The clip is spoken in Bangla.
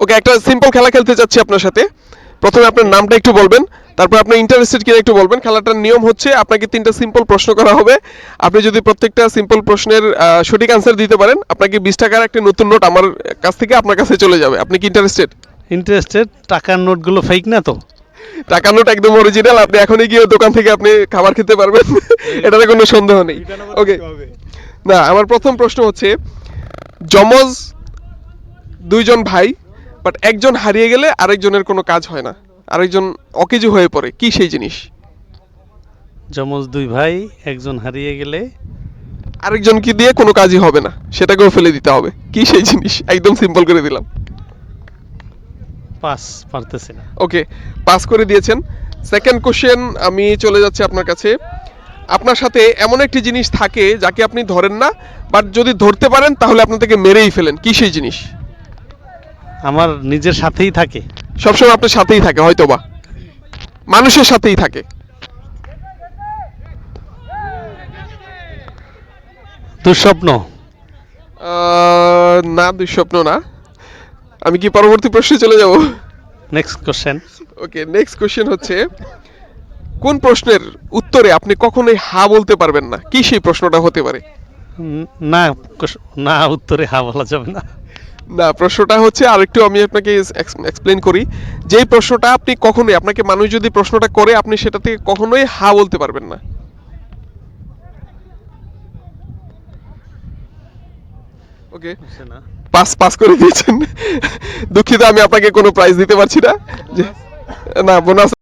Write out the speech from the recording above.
ওকে একটা সিম্পল খেলা খেলতে চাচ্ছি আপনার সাথে। প্রথমে আপনার নামটা একটু বলবেন তারপর আপনি ইন্টারেস্টেড কিনা একটু বলবেন। খেলাটার নিয়ম হচ্ছে আপনাকে তিনটা সিম্পল প্রশ্ন করা হবে। আপনি যদি প্রত্যেকটা সিম্পল প্রশ্নের সঠিক আনসার দিতে পারেন আপনাকে বিশ টাকার একটা নতুন নোট আমার কাছ থেকে আপনার কাছে চলে যাবে। আপনি কি ইন্টারেস্টেড ইন্টারেস্টেড টাকার নোটগুলো ফেক না তো? টাকার নোট একদম অরিজিনাল আপনি এখনই গিয়ে দোকান থেকে আপনি খাবার খেতে পারবেন। এটাতে কোনো সন্দেহ নেই। ওকে না আমার প্রথম প্রশ্ন হচ্ছে যমজ দুইজন ভাই বাট একজন হারিয়ে গেলে আরেকজনের কোনো কাজ হয় না। আরেকজন অকেজু হয়ে পড়ে কি সেই জিনিস? যমজ দুই ভাই একজন হারিয়ে গেলে আরেকজনকে দিয়ে কোনো কাজই হবে না সেটাকেও ফেলে দিতে হবে। কি সেই জিনিস? একদম সিম্পল করে দিলাম। পাস পারতেছি না। ওকে পাস করে দিয়েছেন। সেকেন্ড কোশ্চেন আমি চলে যাচ্ছি আপনার কাছে। আপনার সাথে এমন একটি জিনিস থাকে যাকে আপনি ধরেন না বাট যদি ধরতে পারেন তাহলে আপনি তাকে মেরেই ফেলেন। কি সেই জিনিস? আমার নিজের সাথেই থাকে। সবসময় আপনার সাথেই থাকে হয়তো বা মানুষের সাথেই থাকে। দুঃস্বপ্ন। না দুঃস্বপ্ন না। আমি কি পরবর্তী প্রশ্নে চলে যাব? Next question okay next question হচ্ছে কোন প্রশ্নের উত্তরে আপনি কখনোই হা বলতে পারবেন না? কি সেই প্রশ্নটা হতে পারে? না না উত্তরে হা বলা যাবে না। না প্রশ্নটা হচ্ছে আরেকটু আমি আপনাকে এক্সপ্লেন করি। যেই প্রশ্নটা আপনি কখনোই আপনাকে মানুষ যদি প্রশ্নটা করে আপনি সেটা থেকে কখনোই হা বলতে পারবেন না। ওকে পাস পাস করে দিয়েছেন। দুঃখিত আমি আপনাকে কোনো প্রাইজ দিতে পারছি না। না বোনাস